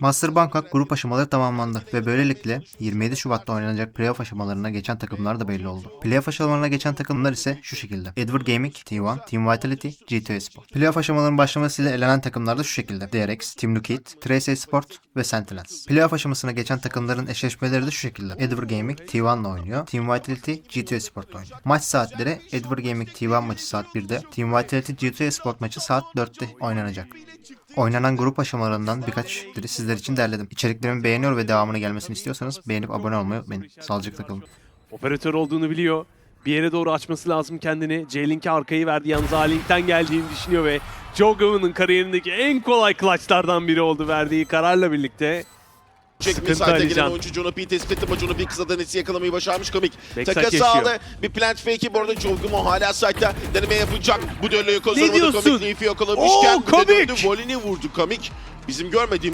Master Bangkok grup aşamaları tamamlandı ve böylelikle 27 Şubat'ta oynanacak playoff aşamalarına geçen takımlar da belli oldu. Playoff aşamalarına geçen takımlar ise şu şekilde. Edward Gaming, T1, Team Vitality, G2 Esport. Playoff aşamalarının başlamasıyla elenen takımlar da şu şekilde. DRX, Team Liquid, Trace Esport ve Sentinels. Playoff aşamasına geçen takımların eşleşmeleri de şu şekilde. Edward Gaming T1 ile oynuyor. Team Vitality G2 Esport ile oynuyor. Maç saatleri Edward Gaming T1 maçı saat 1'de. Team Vitality G2 Esport maçı saat 4'te oynanacak. Oynanan grup aşamalarından birkaçları sizler için derledim. İçeriklerimi beğeniyor ve devamını gelmesini istiyorsanız beğenip abone olmayı unutmayın. Sağlıcakla kalın. Operatör olduğunu biliyor. Bir yere doğru açması lazım kendini. J-Link'e arkayı verdi. Yalnız A-Link'ten geldiğini düşünüyor ve Joe Gowen'ın kariyerindeki en kolay clutchlardan biri oldu verdiği kararla birlikte. Çekmiş sahte gelen oyuncu Juno P tespit etti ama Juno P kısa denesi yakalamayı başarmış komik. Takası aldı. Bir plant fake'i bu arada Jolgumo hala site'da deneme yapacak. Bu düelloyu kazanamadı diyorsun? komik. Leaf'i yakalamışken Oo. Komik! Volini vurdu komik. Bizim görmediğimiz